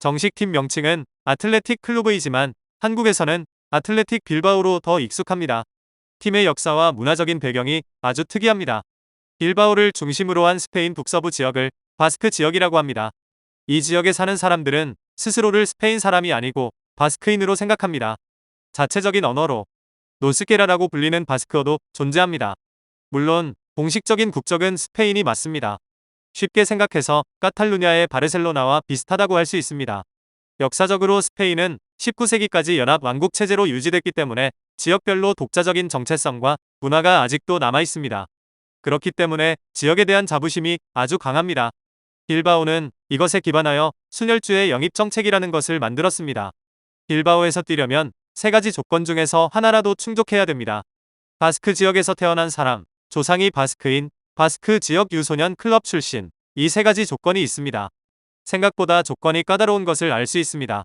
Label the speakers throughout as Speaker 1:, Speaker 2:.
Speaker 1: 정식 팀 명칭은 아틀레틱 클루브이지만 한국에서는 아틀레틱 빌바오로 더 익숙합니다. 팀의 역사와 문화적인 배경이 아주 특이합니다. 빌바오를 중심으로 한 스페인 북서부 지역을 바스크 지역이라고 합니다. 이 지역에 사는 사람들은 스스로를 스페인 사람이 아니고 바스크인으로 생각합니다. 자체적인 언어로 노스게라라고 불리는 바스크어도 존재합니다. 물론 공식적인 국적은 스페인이 맞습니다. 쉽게 생각해서 카탈루냐의 바르셀로나와 비슷하다고 할 수 있습니다. 역사적으로 스페인은 19세기까지 연합 왕국 체제로 유지됐기 때문에 지역별로 독자적인 정체성과 문화가 아직도 남아 있습니다. 그렇기 때문에 지역에 대한 자부심이 아주 강합니다. 빌바오는 이것에 기반하여 순혈주의 영입 정책이라는 것을 만들었습니다. 빌바오에서 뛰려면 세 가지 조건 중에서 하나라도 충족해야 됩니다. 바스크 지역에서 태어난 사람, 조상이 바스크인, 바스크 지역 유소년 클럽 출신, 이 세 가지 조건이 있습니다. 생각보다 조건이 까다로운 것을 알 수 있습니다.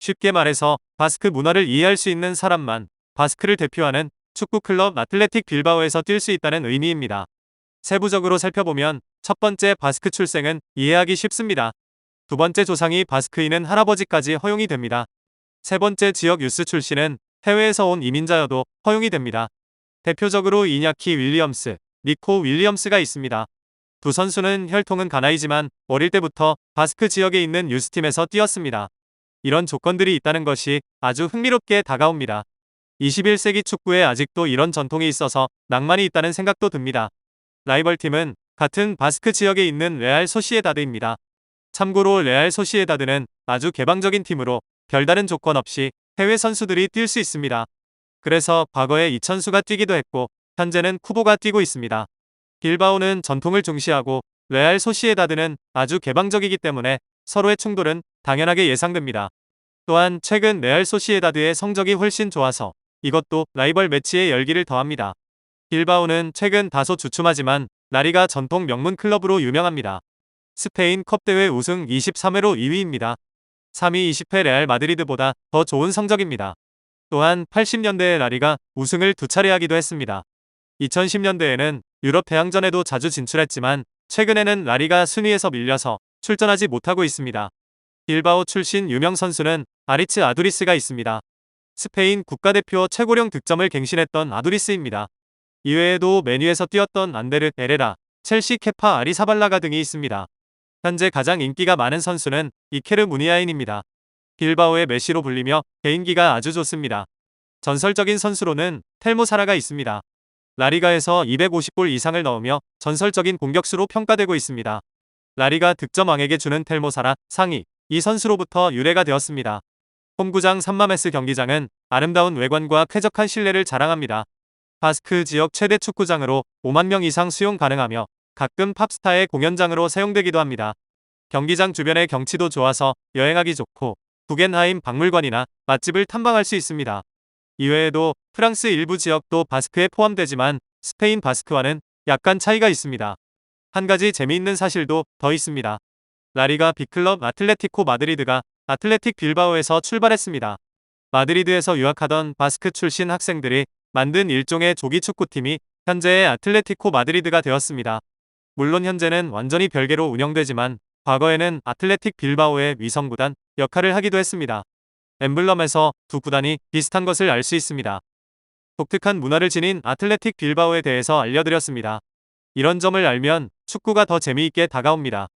Speaker 1: 쉽게 말해서 바스크 문화를 이해할 수 있는 사람만 바스크를 대표하는 축구 클럽 아틀레틱 빌바오에서 뛸 수 있다는 의미입니다. 세부적으로 살펴보면 첫 번째 바스크 출생은 이해하기 쉽습니다. 두 번째 조상이 바스크인은 할아버지까지 허용이 됩니다. 세 번째 지역 유스 출신은 해외에서 온 이민자여도 허용이 됩니다. 대표적으로 이냐키 윌리엄스, 니코 윌리엄스가 있습니다. 두 선수는 혈통은 가나이지만 어릴 때부터 바스크 지역에 있는 유스팀에서 뛰었습니다. 이런 조건들이 있다는 것이 아주 흥미롭게 다가옵니다. 21세기 축구에 아직도 이런 전통이 있어서 낭만이 있다는 생각도 듭니다. 라이벌 팀은 같은 바스크 지역에 있는 레알 소시에다드입니다. 참고로 레알 소시에다드는 아주 개방적인 팀으로 별다른 조건 없이 해외 선수들이 뛸 수 있습니다. 그래서 과거에 이천수가 뛰기도 했고 현재는 쿠보가 뛰고 있습니다. 빌바오는 전통을 중시하고 레알 소시에다드는 아주 개방적이기 때문에 서로의 충돌은 당연하게 예상됩니다. 또한 최근 레알 소시에다드의 성적이 훨씬 좋아서 이것도 라이벌 매치의 열기를 더합니다. 빌바오는 최근 다소 주춤하지만 나리가 전통 명문 클럽으로 유명합니다. 스페인 컵 대회 우승 23회로 2위입니다. 3위 20회 레알 마드리드보다 더 좋은 성적입니다. 또한 80년대에 라리가 우승을 두 차례 하기도 했습니다. 2010년대에는 유럽 대항전에도 자주 진출했지만 최근에는 라리가 순위에서 밀려서 출전하지 못하고 있습니다. 빌바오 출신 유명 선수는 아리츠 아두리스가 있습니다. 스페인 국가대표 최고령 득점을 갱신했던 아두리스입니다. 이외에도 메뉴에서 뛰었던 안데르 에레라, 첼시 케파 아리사발라가 등이 있습니다. 현재 가장 인기가 많은 선수는 이케르 무니아인입니다. 빌바오의 메시로 불리며 개인기가 아주 좋습니다. 전설적인 선수로는 텔모사라가 있습니다. 라리가에서 250골 이상을 넣으며 전설적인 공격수로 평가되고 있습니다. 라리가 득점왕에게 주는 텔모사라 상이 이 선수로부터 유래가 되었습니다. 홈구장 산마메스 경기장은 아름다운 외관과 쾌적한 실내를 자랑합니다. 바스크 지역 최대 축구장으로 5만 명 이상 수용 가능하며 가끔 팝스타의 공연장으로 사용되기도 합니다. 경기장 주변의 경치도 좋아서 여행하기 좋고 구겐하임 박물관이나 맛집을 탐방할 수 있습니다. 이외에도 프랑스 일부 지역도 바스크에 포함되지만 스페인 바스크와는 약간 차이가 있습니다. 한 가지 재미있는 사실도 더 있습니다. 라리가 빅클럽 아틀레티코 마드리드가 아틀레틱 빌바오에서 출발했습니다. 마드리드에서 유학하던 바스크 출신 학생들이 만든 일종의 조기 축구팀이 현재의 아틀레티코 마드리드가 되었습니다. 물론 현재는 완전히 별개로 운영되지만 과거에는 아틀레틱 빌바오의 위성구단 역할을 하기도 했습니다. 엠블럼에서 두 구단이 비슷한 것을 알 수 있습니다. 독특한 문화를 지닌 아틀레틱 빌바오에 대해서 알려드렸습니다. 이런 점을 알면 축구가 더 재미있게 다가옵니다.